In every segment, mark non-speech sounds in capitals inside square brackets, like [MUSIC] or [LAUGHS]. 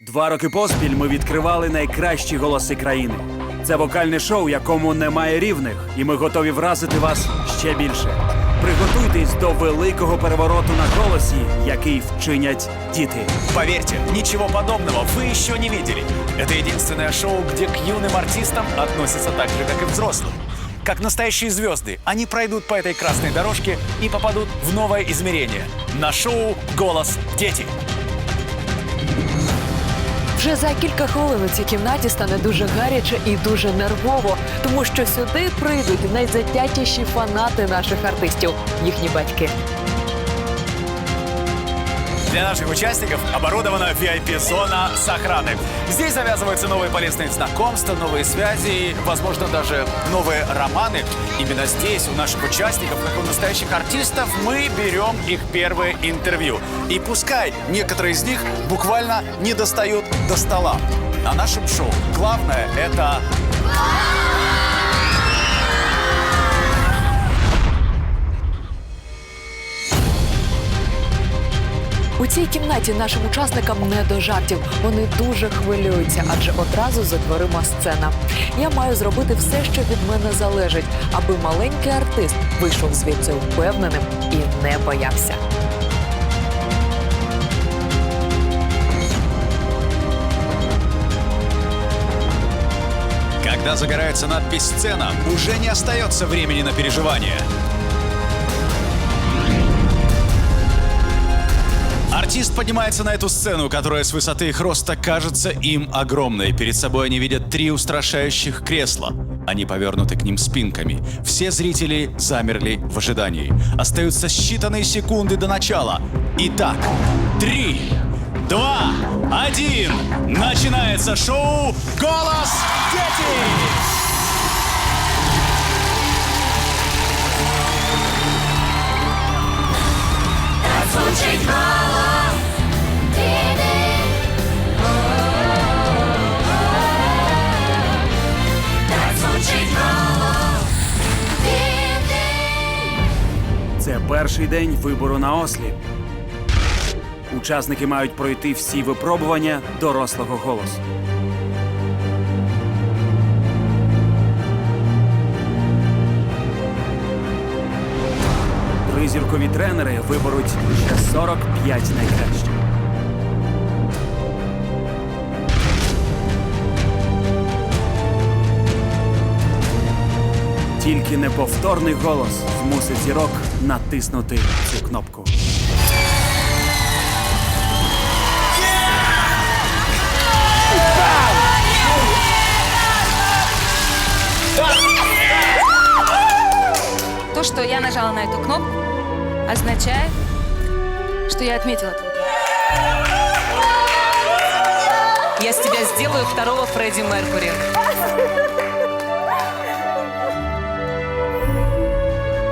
Два роки поспіль ми відкривали найкращі голоси країни. Це вокальне шоу, якому немає рівних, і ми готові вразити вас ще більше. Приготуйтесь до великого перевороту на голосі, який вчинять діти. Поверьте, ничего подобного вы еще не видели. Это единственное шоу, где к юным артистам относятся так же, как и взрослым. Как настоящие звезды, они пройдут по этой красной дорожке и попадут в новое измерение. На шоу «Голос дети». Вже за кілька хвилин у цій кімнаті стане дуже гаряче і дуже нервово, тому що сюди прийдуть найзатятіші фанати наших артистів, їхні батьки. Для наших участников оборудована VIP-зона с охраной. Здесь завязываются новые полезные знакомства, новые связи и, возможно, даже новые романы. Именно здесь у наших участников, как у настоящих артистов, мы берем их первое интервью. И пускай некоторые из них буквально не достают до стола. На нашем шоу главное — это У цій кімнаті нашим учасникам не до жартів. Вони дуже хвилюються, адже одразу за дверима сцена. Я маю зробити все, що від мене залежить, аби маленький артист вийшов звідси впевненим і не боявся. Когда загорается надпись «Сцена», уже не остается времени на переживания. Артист поднимается на эту сцену, которая с высоты их роста кажется им огромной. Перед собой они видят три устрашающих кресла. Они повернуты к ним спинками. Все зрители замерли в ожидании. Остаются считанные секунды до начала. Итак, три, два, один. Начинается шоу «Голос дети». Звучить голос перший день вибору на осліп. Учасники мають пройти всі випробування дорослого голосу. Призіркові тренери виберуть ще 45 найкращих. Тільки неповторний голос змусить зірок натиснути цю кнопку. То, что я нажала на эту кнопку, означает, что я отметила голос. Я с тебя сделаю второго Фредди Меркури.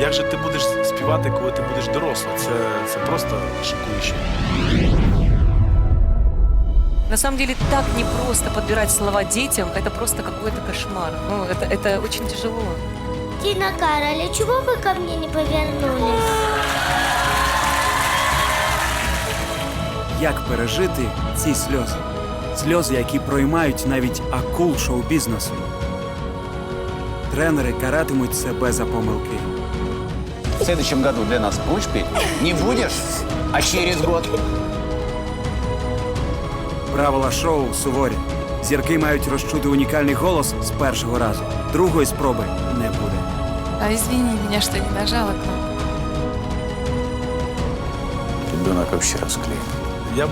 Як же ти будеш співати, коли ти будеш доросла? Це, це просто шокуюче. На самом деле так непросто подбирать слова детям. Это просто какой-то кошмар. Ну, это, это очень тяжело. Тина Кароль, чего вы ко мне не повернулись? Як пережити ці сльози? Сльози, які проймають навіть акул шоу-бізнесу. Тренери каратимуть себе за помилки. В следующем году для нас будешь петь? Не будешь? А через год? Правила шоу суворі. Зірки мають розчути унікальний голос з першого разу. Другої спроби не буде. А извини меня, что не нажала кнопку. Ребенок вообще расклеен. Я б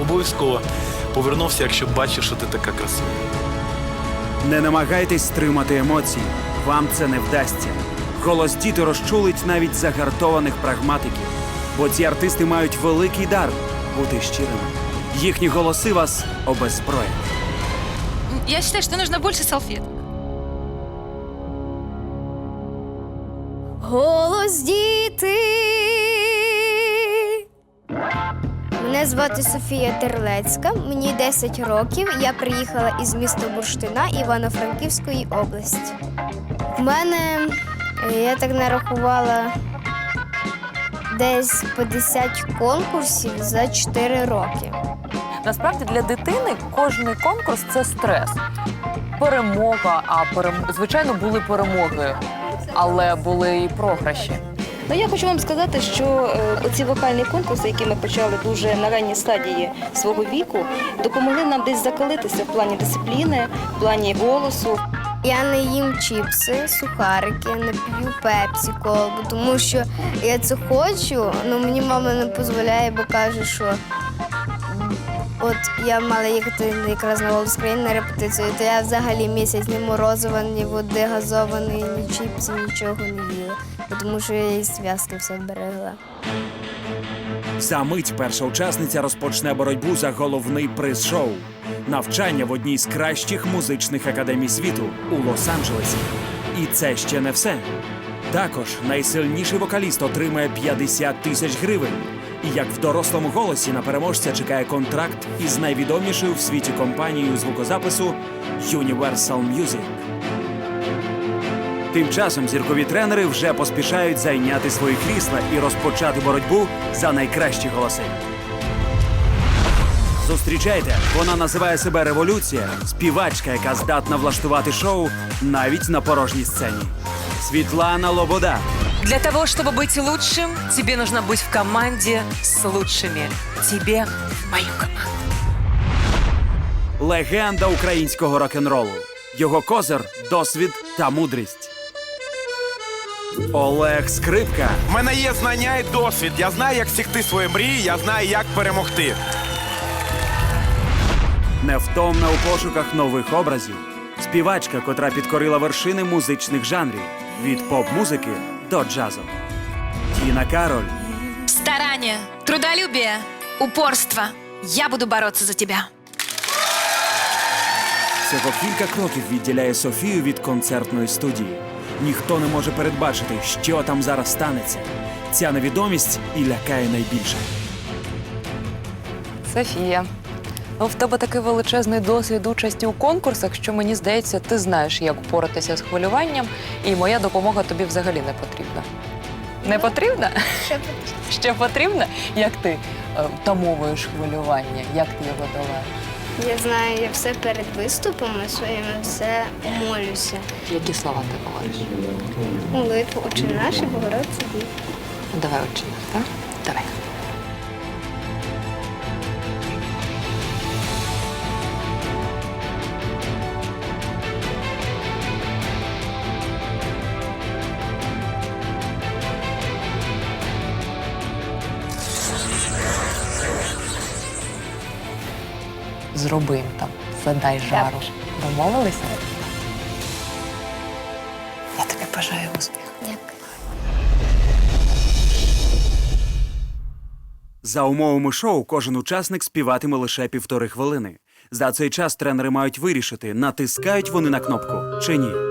обов'язково повернувся, якщо б бачив, що ти така красива. Не намагайтесь стримати емоції. Вам це не вдасться. Голос діти розчулить навіть загартованих прагматиків. Бо ці артисти мають великий дар бути щирими. Їхні голоси вас обеззброять. Я считаю, что нужно больше салфеток. Голос діти. Мене звати Софія Терлецька, мені 10 років. Я приїхала із міста Бурштина Івано-Франківської області. В мене, я так нарахувала, десь 50 конкурсів за 4 роки. Насправді для дитини кожний конкурс це стрес. Перемога, а перем... звичайно були перемоги, але були і програші. Ну я хочу вам сказати, що е, оці вокальні конкурси, які ми почали дуже на ранній стадії свого віку, допомогли нам десь закалитися в плані дисципліни, в плані голосу. Я не їм чіпси, сухарики, не п'ю пепсі колу, тому що я це хочу, але мені мама не дозволяє, бо каже, що от я мала їхати якраз на голос країни на репетицію, то я взагалі місяць ні морозива, ні води газованої, ні чіпсів, нічого не їла, тому що я і зв'язки все берегла. За мить перша учасниця розпочне боротьбу за головний приз шоу навчання в одній з кращих музичних академій світу у Лос-Анджелесі. І це ще не все. Також найсильніший вокаліст отримає 50 тисяч гривень. І як в дорослому голосі на переможця чекає контракт із найвідомішою в світі компанією звукозапису Universal Music. Тим часом зіркові тренери вже поспішають зайняти свої крісла і розпочати боротьбу за найкращі голоси. Зустрічайте, вона називає себе революція, співачка, яка здатна влаштувати шоу навіть на порожній сцені. Світлана Лобода. Для того, чтобы быть лучшим, тебе нужно быть в команде с лучшими. Тебе в мою команду. легенда українського рок-н-ролу. Його козир досвід та мудрість. Олег Скрипка. В мене є знання і досвід. Я знаю, як стягти свої мрії, я знаю, як перемогти. Невтомна у пошуках нових образів. Співачка, котра підкорила вершини музичних жанрів від поп-музики до джазу. Тіна Кароль. Старание, трудолюбие, упорство. Я буду бороться за тебя. Всього кілька кроків відділяє Софію від концертної студії. Ніхто не може передбачити, що там зараз станеться. Ця невідомість і лякає найбільше. Софія. Ну, в тебе такий величезний досвід участі у конкурсах, що мені здається, ти знаєш, як впоратися з хвилюванням, і моя допомога тобі взагалі не потрібна. Не потрібна? Що потрібно? [LAUGHS] Як ти е, втамовуєш хвилювання? Як ти його долаєш? Я знаю, я все перед виступами своїми все молюся. Які слова ти говориш? Молитву «Отче наш і Богородці Дів». Давай очі, так? Давай. Зроби їм там, задай жару. Домовилися? Я тобі бажаю успіху. Дякую. За умовами шоу кожен учасник співатиме лише півтори хвилини. За цей час тренери мають вирішити, натискають вони на кнопку чи ні.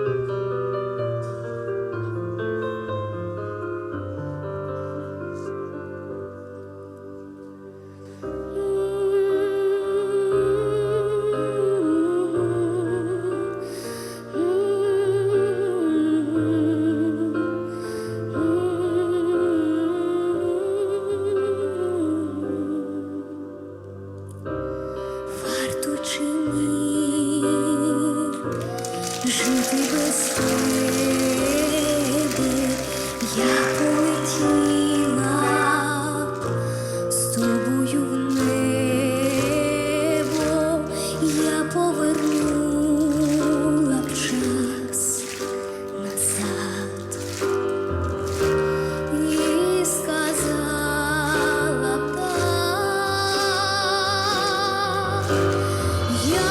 Жити без тебе, я полетіла з тобою в небо, я повернула б час назад і сказала б так. Я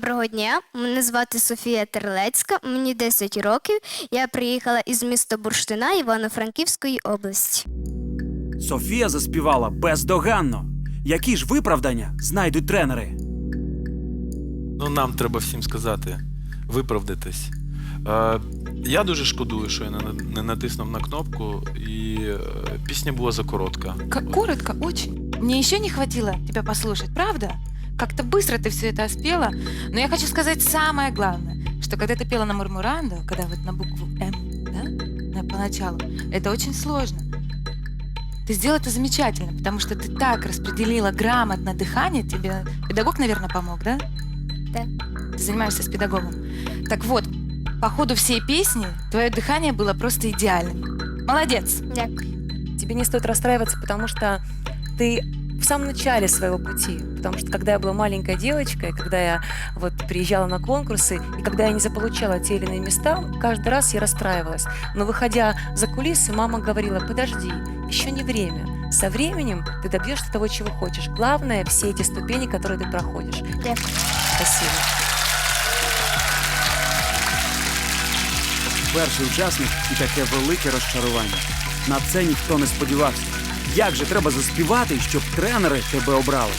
Доброго дня. Мене звати Софія Терлецька, мені 10 років. Я приїхала із міста Бурштина Івано-Франківської області. Софія заспівала бездоганно. Які ж виправдання знайдуть тренери? Ну, нам треба всім сказати, виправдатись. Е, я дуже шкодую, що я не, не натиснув на кнопку, і е, пісня була закоротка. Как коротко, очень. Мне еще не хватило тебя послушать, правда? Как-то быстро ты все это спела. Но я хочу сказать самое главное, что когда ты пела на Мурмурандо, когда вот на букву М, да, на- поначалу, это очень сложно. Ты сделала это замечательно, потому что ты так распределила грамотно дыхание. Тебе педагог, наверное, помог, да? Да. Ты занимаешься с педагогом. Так вот, по ходу всей песни твое дыхание было просто идеальным. Молодец. Дякую. Тебе не стоит расстраиваться, потому что ты в самом начале своего пути. Потому что когда я была маленькой девочкой, когда я вот приезжала на конкурсы, и когда я не заполучала те или иные места, каждый раз я расстраивалась. Но выходя за кулисы, мама говорила, подожди, еще не время. Со временем ты добьешься того, чего хочешь. Главное, все эти ступени, которые ты проходишь. Дякую. Спасибо. Перший учасник і таке велике розчарування. На це ніхто не сподівався. Як же треба заспівати, щоб тренери тебе обрали?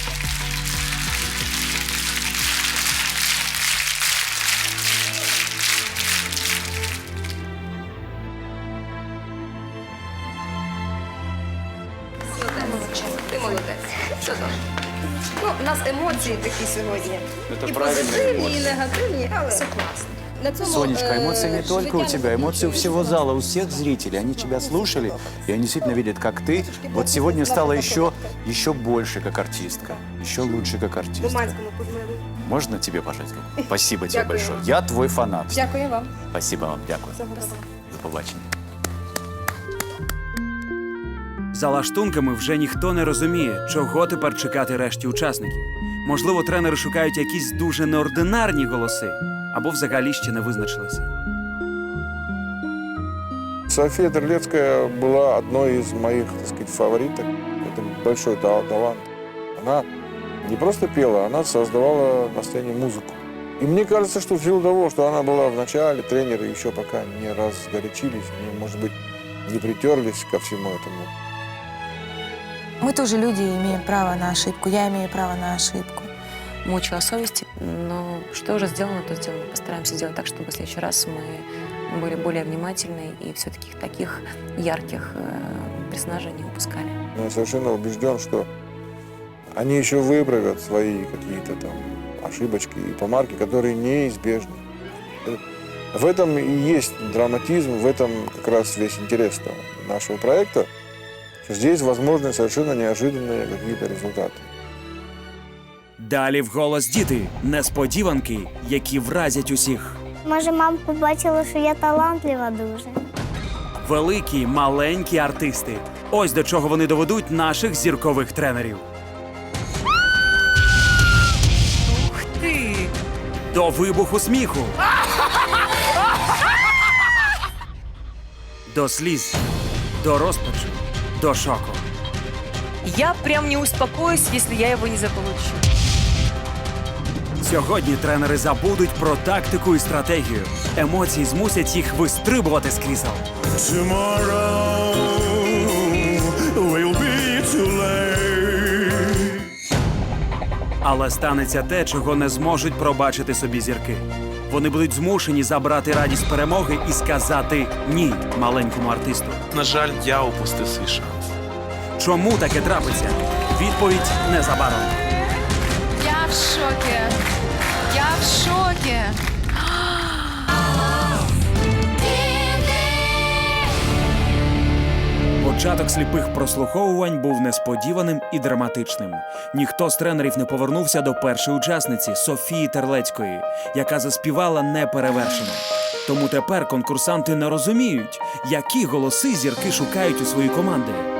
Ти молодець. Що там? Ну, у нас емоції такі сьогодні. Это і правильные позитивні, і эмоции. негативні, але все класно. На цьому, Сонечка, е, эмоции не только у життя тебя, эмоции у закінчується. всего зала, у всех зрителей. Они тебя слушали, и они действительно видят, как ты вот сегодня стала еще, еще больше как артистка, еще лучше как артистка. Думанському кузьмину. Можно тебе пожать руку? Спасибо тебе Дякую большое. вам. Я твой фанат. Дякую вам. Спасибо вам, дякую. Всього доброго. До побачення. За лаштунками вже ніхто не розуміє, чого тепер чекати решті учасників. Можливо, тренери шукають якісь дуже неординарні голоси Або взагалі ще не визначилися. София Терлецкая была одной из моих, так сказать, фавориток. Это большой та- талант. Она не просто пела, она создавала на сцене музыку. И мне кажется, что в силу того, что она была в начале, тренеры еще пока не разгорячились, они, может быть, не притерлись ко всему этому. Мы тоже люди и имеем право на ошибку. Я имею право на ошибку. Мучила совесть, но что уже сделано, то сделано. Постараемся сделать так, чтобы в следующий раз мы были более внимательны и все-таки таких ярких э, персонажей не упускали. Я совершенно убежден, что они еще выправят свои какие-то там ошибочки и помарки, которые неизбежны. В этом и есть драматизм, в этом как раз весь интерес нашего проекта, здесь возможны совершенно неожиданные какие-то результаты. Далі вголос діти несподіванки, які вразять усіх. Може, мама побачила, що я талантлива дуже. Великі, маленькі артисти. Ось до чого вони доведуть наших зіркових тренерів. Ты! До вибуху сміху. До сліз, до розпачу, до шоку. Я прям не успокоюсь, если я его не заполучу. Сьогодні тренери забудуть про тактику і стратегію. Емоції змусять їх вистрибувати з крісел. Але станеться те, чого не зможуть пробачити собі зірки. Вони будуть змушені забрати радість перемоги і сказати ні маленькому артисту. На жаль, я упустив свій шанс. Чому таке трапиться? Відповідь незабаром. Я в шоке. Я в шоке. Початок сліпих прослуховувань був несподіваним і драматичним. Ніхто з тренерів не повернувся до першої учасниці Софії Терлецької, яка заспівала неперевершено. Тому тепер конкурсанти не розуміють, які голоси зірки шукають у свої команди.